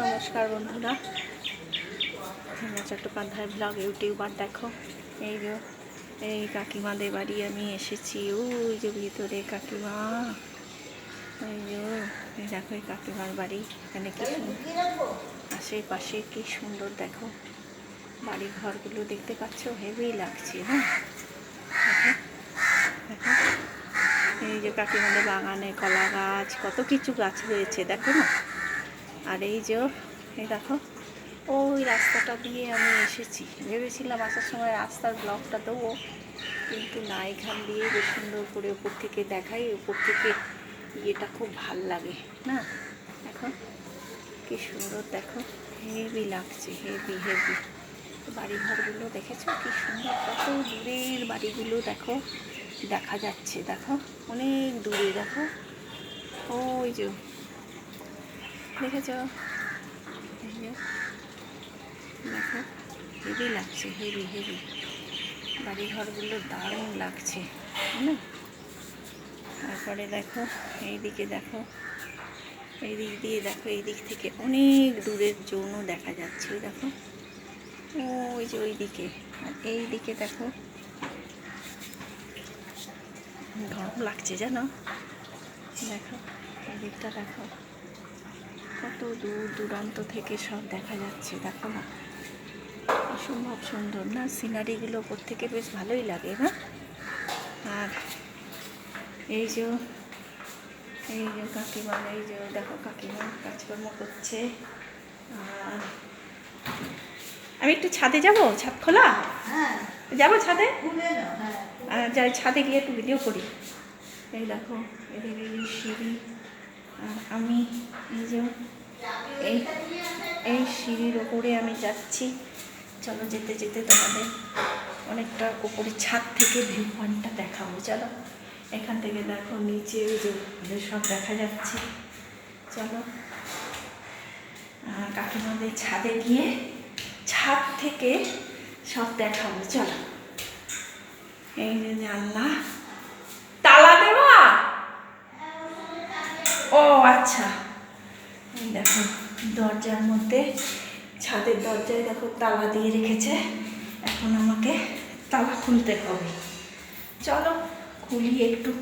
নমস্কার বন্ধুরা। Chattopadhyay blog YouTuber দেখো। এই যে, এই কাকিমাদের বাড়ি আমি এসেছি। ওই যে ভিতরে কাকিমা। এই যে, এই দেখো এই কাকিমার বাড়ি। এখানে কি আশেপাশে কি সুন্দর দেখো। বাড়ি ঘরগুলো দেখতে পাচ্ছ? হেভি লাগছে হ্যাঁ এই যে কাকিমাদের বাগানে কলা গাছ, কত কিছু গাছ রয়েছে, দেখো না? আর এই যে এই দেখো, ওই রাস্তাটা দিয়ে আমি এসেছি। ভেবেছিলাম আসার সময় রাস্তার ব্লকটা দেবো, কিন্তু না, এখান দিয়ে বেশ সুন্দর করে উপর থেকে দেখাই। উপর থেকে ইয়েটা খুব ভালো লাগে, না? দেখো, কি সুন্দর, দেখো হেভি লাগছে হেভি হেভি বাড়ি ঘরগুলো দেখেছ? কি সুন্দর, কত দূরের বাড়িগুলো দেখো, দেখা যাচ্ছে, দেখো, অনেক দূরে, দেখো। ওই যে দেখেছ? দেখো। হেভি লাগছে হেভি হেভি বাড়ি ঘরগুলো দারুণ লাগছে না? তারপরে দেখো, এইদিকে দেখো এই দিক দিয়ে দেখো এই দিক থেকে অনেক দূরের জন্য দেখা যাচ্ছে দেখো। ওই যে ওই দিকে আর এই দিকে দেখো, গরম লাগছে জানো? দেখো এই দিকটা দেখো। কত দূর দূরান্ত থেকে সব দেখা যাচ্ছে দেখো না। অসম্ভব সুন্দর না? সিনারিগুলো ওপর থেকে বেশ ভালোই লাগে না? আর এই যে এই যে কাকিমা এই যে দেখো কাকিমা কাজকর্ম করছে। আর আমি একটু ছাদে যাব? ছাদ খোলা? হ্যাঁ। যাব ছাদে? হ্যাঁ। আর যাই ছাদে গিয়ে একটু ভিডিও করি। এই দেখো এদের এই সিঁড়ি আমি এই যে এই এই সিঁড়ির ওপরে আমি যাচ্ছি। চলো যেতে যেতে তোমাদের অনেকটা উপরে ছাদ থেকে ভিউ পয়েন্টটা দেখাবো। চলো, এখান থেকে দেখো নিচে ওই যে সব দেখা যাচ্ছে। চলো কাকিমাদের ছাদে গিয়ে ছাদ থেকে সব দেখাবো। চলো, এই যে জানলা তালা দেওয়া ও আচ্ছা। দেখো, দরজার মধ্যে, ছাদের দরজায় দেখো তালা দিয়ে রেখেছে। এখন আমাকে তালা খুলতে হবে। চলো, খুলি একটু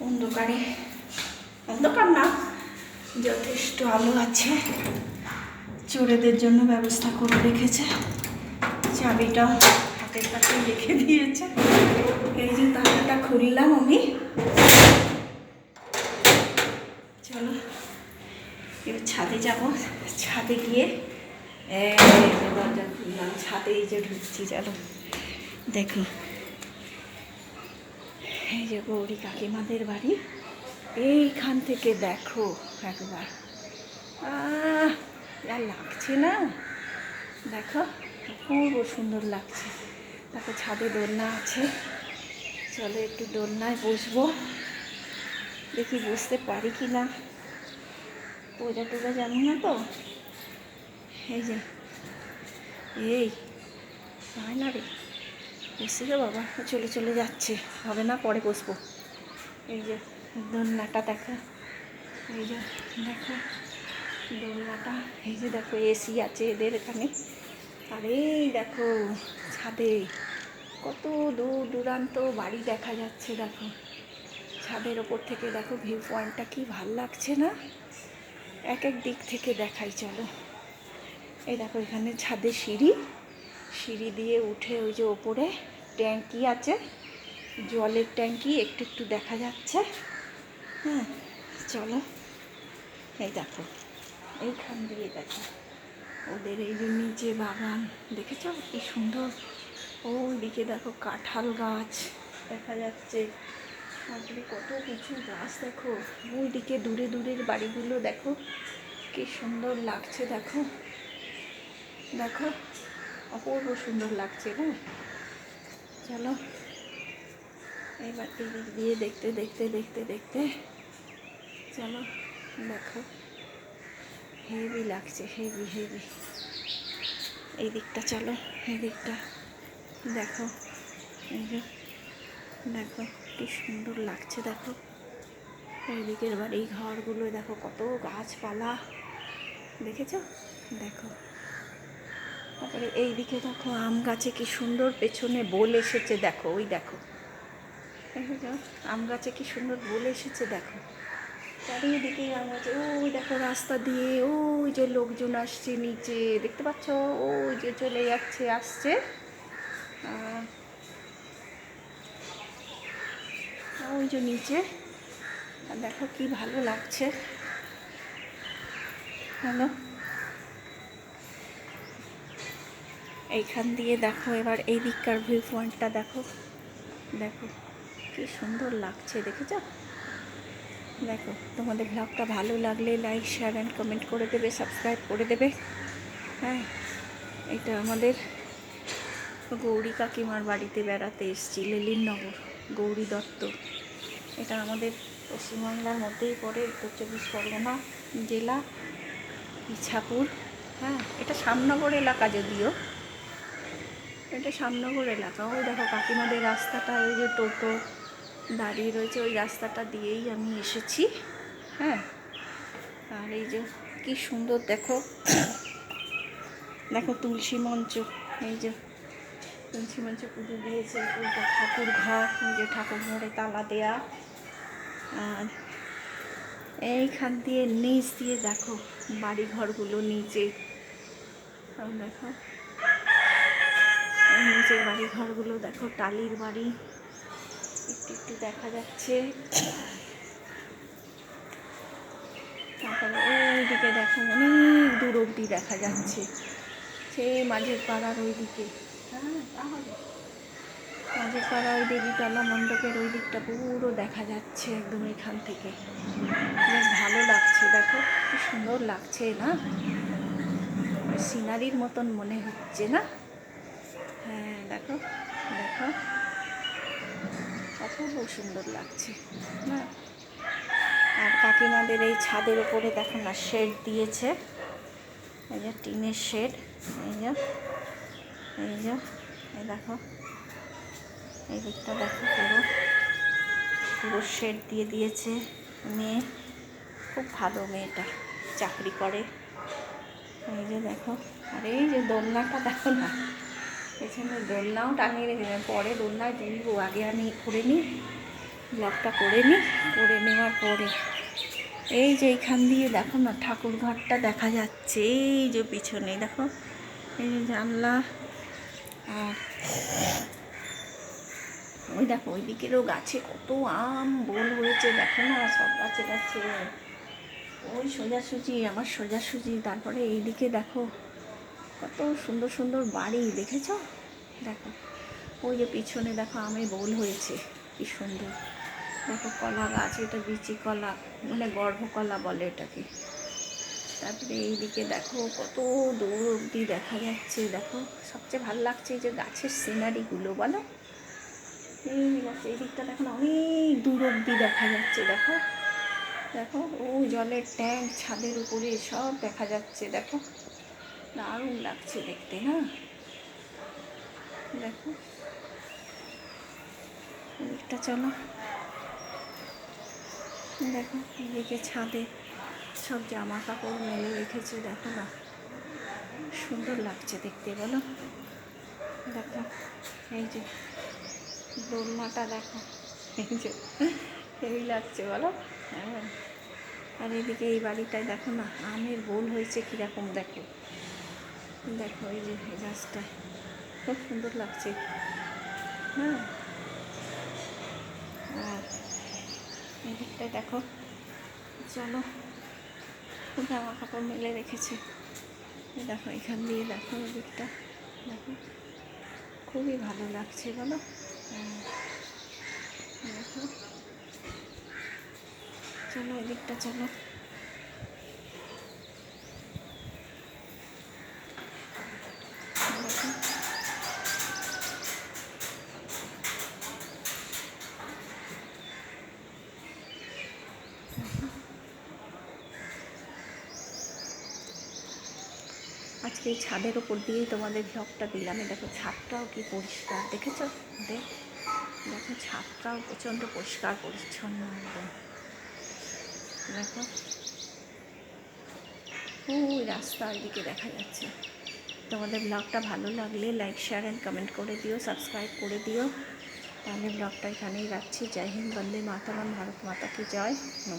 অন্ধকারে। অন্ধকার না, যথেষ্ট আলো আছে। চোরেদের জন্য ব্যবস্থা করে রেখেছে। চাবিটাও হাতের কাছে রেখে দিয়েছে। এই যে তালাটা খুললাম আমি। চলো, এবার ছাদে যাব। ছাদে গিয়ে দরজা ছাদে এই যে ঢুকছি, চলো। দেখো, এই যে গৌরী কাকিমাদের বাড়ি, এইখান থেকে দেখো একবার। যা লাগছে না? দেখো, খুব সুন্দর লাগছে। তারপর ছাদে দোলনা আছে। চলো একটু দোলনায় বসবো। দেখি বুঝতে পারি কি না। পূজা টুজা জানি না তো? এই যে, এই হয় না রে? বসে রে বাবা, চলে চলে যাচ্ছে। হবে না, পরে বসবো। এই যে, দোলনাটা দেখা। এই যে, দেখো। দোলনাটা, এই যে দেখো, এসি আছে এদের এখানে। আর এই দেখো, ছাদে। কত দূর দূরান্ত বাড়ি দেখা যাচ্ছে, দেখো। ছাদের ওপর থেকে দেখো ভিউ পয়েন্টটা কি ভালো লাগছে না? এক এক দিক থেকে দেখাই, চলো। এই দেখো এখানে ছাদে সিঁড়ি। সিঁড়ি দিয়ে উঠে ওই যে ওপরে ট্যাঙ্কি আছে। জলের ট্যাঙ্কি, একটু একটু দেখা যাচ্ছে। হ্যাঁ চলো। এই দেখো, এইখান দিয়ে দেখো। ওদের এই যে নিচে বাগান, দেখেছ? কি সুন্দর। ওইদিকে দেখো কাঁঠাল গাছ, দেখা যাচ্ছে। তারপরে কত কিছু গাছ দেখো ওইদিকে দূরে দূরের বাড়িগুলো দেখো, কি সুন্দর লাগছে দেখো। দেখো, অপূর্ব সুন্দর লাগছে না চলো, এবার এদিক দিয়ে দেখতে দেখতে দেখতে দেখতে, চলো, দেখো। হেভি লাগছে হেভি হেভি এই দিকটা চলো এই দিকটা দেখো দেখো। কি সুন্দর লাগছে দেখো। এই দিকের বাড়ি ঘরগুলো দেখো কত গাছপালা। দেখেছ? দেখো। তারপরে এই দিকে দেখো আম গাছে কি সুন্দর পেছনে বোল এসেছে দেখো, ওই দেখো। আম গাছে কি সুন্দর বোল এসেছে দেখো। চারিদিকে আম গাছে, ওই দেখো রাস্তা দিয়ে ওই যে লোকজন আসছে নিচে, দেখতে পাচ্ছ? ওই যে চলে যাচ্ছে, আসছে। ওই যে নিচে। আর দেখো কি ভালো লাগছে। হ্যালো এইখান দিয়ে দেখো, এবার এই দিককার ভিউ পয়েন্টটা দেখো। দেখো, কি সুন্দর লাগছে, দেখেছ? দেখো, তোমাদের ব্লগটা ভালো লাগলে লাইক শেয়ার অ্যান্ড কমেন্ট করে দেবে সাবস্ক্রাইব করে দেবে। হ্যাঁ এটা আমাদের গৌরী কাকিমার বাড়িতে বেড়াতে এসেছি, লেলিননগর। গৌরী দত্ত। এটা আমাদের পশ্চিমবাংলার মধ্যেই পড়ে, উত্তর চব্বিশ পরগনা জেলা, ইছাপুর হ্যাঁ এটা সামনগর এলাকা যদিও। এটা সামনগর এলাকা। ওই দেখো কাকিমাদের রাস্তাটা, ওই যে টোটো দাঁড়িয়ে রয়েছে, ওই রাস্তাটা দিয়েই আমি এসেছি হ্যাঁ। আর এই যে কি সুন্দর দেখো। দেখো তুলসী মঞ্চ, এই যে তুলসী মঞ্চে পুজো দিয়েছে যে ঠাকুর ঘর যে ঠাকুর ঘরে তালা দেয়া। আর এইখান দিয়ে নিচ দিয়ে দেখো বাড়ি ঘরগুলো নিচে দেখো নিচের বাড়ি ঘরগুলো দেখো, টালির বাড়ি। একটু একটু দেখা যাচ্ছে। তারপরে ওইদিকে দেখো অনেক দূর অবধি দেখা যাচ্ছে। সেই মাঝের পাড়ার ওইদিকে। পাড়া ওই দেবীতলা মণ্ডপের ওই দিকটা পুরো দেখা যাচ্ছে একদম এখান থেকে। বেশ ভালো লাগছে, দেখো, কি সুন্দর লাগছে না? সিনারির মতন মনে হচ্ছে না? হ্যাঁ দেখো দেখো। অপূর্ব সুন্দর লাগছে, না? আর কাকিমাদের এই ছাদের ওপরে দেখো না শেড দিয়েছে। এই যে টিনের শেড এই যে। এই যে, এই দেখো। এই দিকটা দেখো পুরো। পুরো শেড দিয়ে দিয়েছে মেয়ে। খুব ভালো মেয়েটা, চাকরি করে। এই যে দেখো। আর এই যে দোলনাটা দেখো না, পেছনে দোলনাও টাঙিয়ে রেখেছে পরে দোলনায় তুলবো। আগে আমি করে নিই ব্লগটা করে নিই, করে নেওয়ার পরে। এই যে এইখান দিয়ে দেখো না ঠাকুর ঘরটা দেখা যাচ্ছে। এই যে পিছনে দেখো। এই যে জানলা। ওই দেখো ওই দিকেরও গাছে কত আম, বোল হয়েছে, দেখো না, সব গাছে গাছে। ওই সোজাসুজি, আমার সোজাসুজি, তারপরে এইদিকে দেখো, কত সুন্দর সুন্দর বাড়ি, দেখেছ? দেখো, ওই যে পিছনে দেখো আমের বোল হয়েছে, কি সুন্দর। দেখো কলা গাছ, এটা বিচি কলা মানে গর্ভকলা বলে এটাকে। তারপরে এইদিকে দেখো কত দূর অবধি দেখা যাচ্ছে। দেখো, সবচেয়ে ভালো লাগছে এই যে গাছের সিনারিগুলো বলো। এই গাছ, এই দিকটা দেখো অনেক দূর অবধি দেখা যাচ্ছে, দেখো। দেখো, ও জলের ট্যাঙ্ক ছাদের উপরে সব দেখা যাচ্ছে, দেখো। দারুণ লাগছে দেখতে, না? দেখো। এদিকটা চলো। দেখো এদিকে ছাদে সব জামা কাপড় মেলে রেখেছে, দেখো না। সুন্দর লাগছে দেখতে, বলো। দেখো, এই যে দোলনাটা দেখো। এই যে এই লাগছে, বলো। হ্যাঁ। আর এদিকে এই বাড়িটায় দেখো না, আমের বোল হয়েছে কীরকম, দেখো। দেখো, এই যে গাছটায় খুব সুন্দর লাগছে। হ্যাঁ। আর এদিকটায় দেখো, চলো। জামা কাপড় মেলে রেখেছে। দেখো, এখান দিয়ে দেখো দিকটা দেখো, খুবই ভালো লাগছে, বলো। হ্যাঁ। দেখো। চলো এদিকটা চলো দেখো এই ছাদের ওপর দিয়েই তোমাদের ভ্লগটা দিলাম। দেখো, ছাদটাও কি পরিষ্কার। দেখেছ? দেখো, ছাদটাও প্রচণ্ড পরিষ্কার, পরিচ্ছন্ন একদম। দেখো। ওই রাস্তা এদিকে দেখা যাচ্ছে। তোমাদের ব্লগটা ভালো লাগলে লাইক শেয়ার অ্যান্ড কমেন্ট করে দিও সাবস্ক্রাইব করে দিও। তাহলে ব্লগটা এখানেই রাখছি। জয় হিন্দ, বন্দে মাতারাম, ভারত মাতা কি জয়। নমস্কার।